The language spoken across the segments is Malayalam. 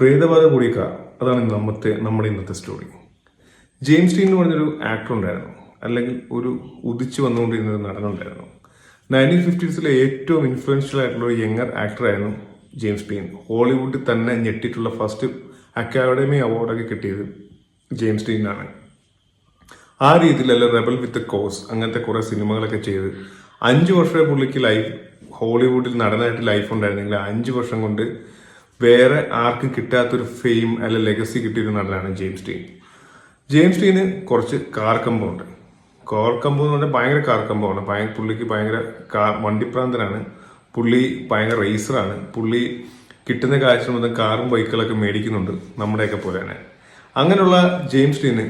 പ്രേതബാധ കൂടിയ അതാണ് നമ്മത്തെ നമ്മുടെ ഇന്നത്തെ സ്റ്റോറി ജെയിംസ് ടീൻ എന്ന് പറഞ്ഞൊരു ആക്ടർ ഉണ്ടായിരുന്നു. അല്ലെങ്കിൽ ഒരു ഉദിച്ചു വന്നുകൊണ്ടിരുന്ന ഒരു നടനുണ്ടായിരുന്നു നയന്റീൻ ഫിഫ്റ്റീസിലെ ഏറ്റവും ഇൻഫ്ലുവൻഷ്യൽ ആയിട്ടുള്ള ഒരു യങ്ങർ ആക്ടറായിരുന്നു ജെയിംസ് ടീൻ ഹോളിവുഡിൽ തന്നെ ഞെട്ടിയിട്ടുള്ള ഫസ്റ്റ് അക്കാഡമി അവാർഡൊക്കെ കിട്ടിയത് ജെയിംസ് ടീനാണ് ആ രീതിയിലല്ല റെബൽ വിത്ത് കോസ് അങ്ങനത്തെ കുറേ സിനിമകളൊക്കെ ചെയ്ത് അഞ്ച് വർഷമേ പുള്ളിക്ക് ലൈഫ് ഹോളിവുഡിൽ നടനായിട്ട് ലൈഫ് ഉണ്ടായിരുന്നെങ്കിൽ അഞ്ച് വർഷം കൊണ്ട് വേറെ ആർക്കും കിട്ടാത്തൊരു ഫെയിം അല്ലെ ലെഗസി കിട്ടിയൊരു നടനാണ് ജെയിംസ് ടീൻ ജെയിംസ് ടീന് കുറച്ച് കാർ കമ്പമുണ്ട് കാർ കമ്പം എന്ന് പറഞ്ഞാൽ ഭയങ്കര കാർ കമ്പമാണ്. ഭയങ്കര പുള്ളിക്ക് ഭയങ്കര കാർ വണ്ടിപ്രാന്തനാണ് പുള്ളി ഭയങ്കര റേസറാണ് പുള്ളി കിട്ടുന്ന കാഴ്ച മൊത്തം കാറും ബൈക്കുകളൊക്കെ മേടിക്കുന്നുണ്ട് നമ്മുടെയൊക്കെ പോലെ തന്നെ. അങ്ങനെയുള്ള ജെയിംസ് ടീന്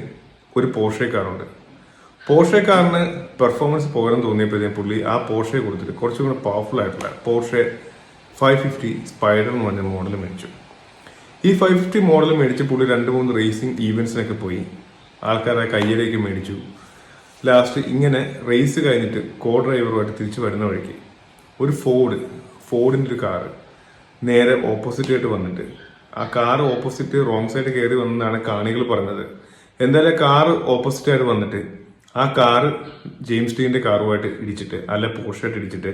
ഒരു പോഷേ കാറുണ്ട് പോഷേ കാറിന് പെർഫോമൻസ് പോകാൻ തോന്നിയപ്പോഴത്തേക്കും പുള്ളി ആ പോഷയെ കൊടുത്തിട്ട് കുറച്ചും കൂടെ പവർഫുൾ ആയിട്ടുള്ള പോർഷെ ഫൈവ് ഫിഫ്റ്റി സ്പൈഡർ എന്ന് പറഞ്ഞ മോഡൽ മേടിച്ചു ഈ ഫൈവ് ഫിഫ്റ്റി മോഡൽ മേടിച്ച് പുള്ളി രണ്ട് മൂന്ന് റേസിംഗ് ഈവൻസിനൊക്കെ പോയി. ആൾക്കാരെ കയ്യിലേക്ക് മേടിച്ചു. ലാസ്റ്റ് ഇങ്ങനെ റേസ് കഴിഞ്ഞിട്ട് കോ ഡ്രൈവറുമായിട്ട് തിരിച്ചു വരുന്ന വഴിക്ക് ഒരു ഫോർഡ് ഫോർഡിന്റെ ഒരു കാറ് നേരെ ഓപ്പോസിറ്റ് ആയിട്ട് വന്നിട്ട്. ആ കാറ് ഓപ്പോസിറ്റ് റോങ് സൈഡ് കയറി വന്നാണ് കാണികൾ പറഞ്ഞത്. എന്തായാലും കാറ് ഓപ്പോസിറ്റ് ആയിട്ട് വന്നിട്ട് ആ കാറ് ജെയിംസ് ടീന്റെ കാറുമായിട്ട് ഇടിച്ചിട്ട് അല്ല പോർഷായിട്ട് ഇടിച്ചിട്ട്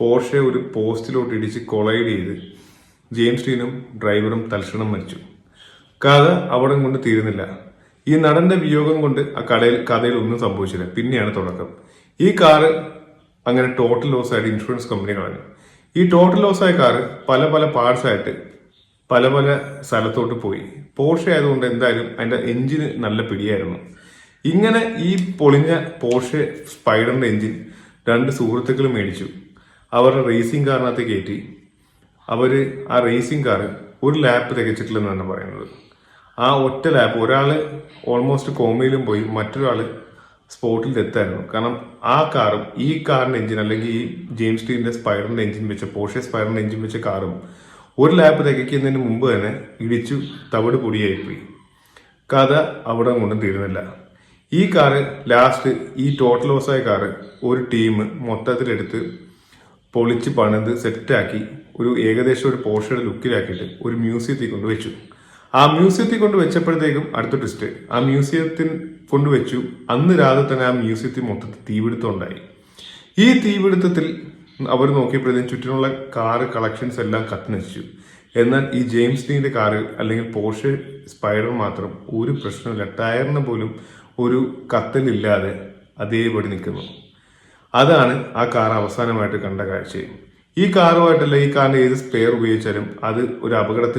പോർഷെ ഒരു പോസ്റ്റിലോട്ട് ഇടിച്ച് കൊളൈഡ് ചെയ്ത് ജെയിംസ് ഡീനും ഡ്രൈവറും തൽക്ഷണം മരിച്ചു. കഥ അവിടെ കൊണ്ട് തീരുന്നില്ല. ഈ നടന്റെ വിയോഗം കൊണ്ട് ആ കടയിൽ കഥയിൽ ഒന്നും സംഭവിച്ചില്ല. പിന്നെയാണ് തുടക്കം. ഈ കാറ് അങ്ങനെ ടോട്ടൽ ലോസ് ആയിട്ട് ഇൻഷുറൻസ് കമ്പനി കളഞ്ഞു. ഈ ടോട്ടൽ ലോസ് ആയ കാറ് പല പല പാർട്സ് ആയിട്ട് പല പല സ്ഥലത്തോട്ട് പോയി. പോർഷെ ആയതുകൊണ്ട് എന്തായാലും അതിന്റെ എഞ്ചിന് നല്ല പിടിയായിരുന്നു. ഇങ്ങനെ ഈ പൊളിഞ്ഞ പോർഷെ സ്പൈഡറിന്റെ എഞ്ചിൻ രണ്ട് സുഹൃത്തുക്കൾ മേടിച്ചു. അവരുടെ റേസിംഗ് കാറിനകത്ത് കയറ്റി അവർ ആ റേസിംഗ് കാർ ഒരു ലാപ്പ് തികച്ചിട്ടില്ലെന്നാണ് പറയുന്നത്. ആ ഒറ്റ ലാപ്പ് ഒരാൾ ഓൾമോസ്റ്റ് കോമയിലും പോയി മറ്റൊരാൾ സ്പോട്ടിൽ എത്തായിരുന്നു കാരണം ആ കാറും ഈ കാറിന്റെ എഞ്ചിൻ അല്ലെങ്കിൽ ഈ ജെയിംസ് ടീന്റെ സ്പൈഡറിന്റെ എഞ്ചിൻ വെച്ച പോർഷെ സ്പൈഡറിന്റെ എഞ്ചിൻ വെച്ച കാറും ഒരു ലാപ്പ് തികയ്ക്കുന്നതിന് മുമ്പ് തന്നെ ഇടിച്ചു തവിട് പൊടിയായിപ്പോയി. കഥ അവിടെ കൊണ്ടും തീരുന്നില്ല. ഈ കാറ് ലാസ്റ്റ് ഈ ടോട്ടൽ ലോസായ കാറ് ഒരു ടീം മൊത്തത്തിലെടുത്ത് പൊളിച്ച് പണിത് സെറ്റാക്കി ഒരു ഏകദേശം ഒരു പോർഷയുടെ ലുക്കിലാക്കിയിട്ട് ഒരു മ്യൂസിയത്തിൽ കൊണ്ട് വെച്ചു. ആ മ്യൂസിയത്തിൽ കൊണ്ട് വെച്ചപ്പോഴത്തേക്കും അടുത്ത ട്വിസ്റ്റ് ആ മ്യൂസിയത്തിൽ കൊണ്ടുവച്ചു അന്ന് രാവിലെ തന്നെ ആ മ്യൂസിയത്തിൽ മൊത്തത്തിൽ തീപിടുത്തം ഉണ്ടായി ഈ തീപിടുത്തത്തിൽ അവർ നോക്കിയപ്പോഴത്തേക്കും ചുറ്റിനുള്ള കാറ് കളക്ഷൻസ് എല്ലാം കത്തിനശിച്ചു. എന്നാൽ ഈ ജെയിംസ് ഡീന്റെ കാറ് അല്ലെങ്കിൽ പോർഷെ സ്പൈഡർ മാത്രം ഒരു പ്രശ്നമില്ല. ടയറിന് പോലും ഒരു കത്തലില്ലാതെ അതേപടി നിൽക്കുന്നു. അതാണ് ആ കാർ അവസാനമായിട്ട് കണ്ട കാഴ്ചയും. ഈ കാറുമായിട്ടല്ല ഈ കാറിന്റെ ഏത് സ്പെയർ ഉപയോഗിച്ചാലും അത് ഒരു അപകടത്തിൽ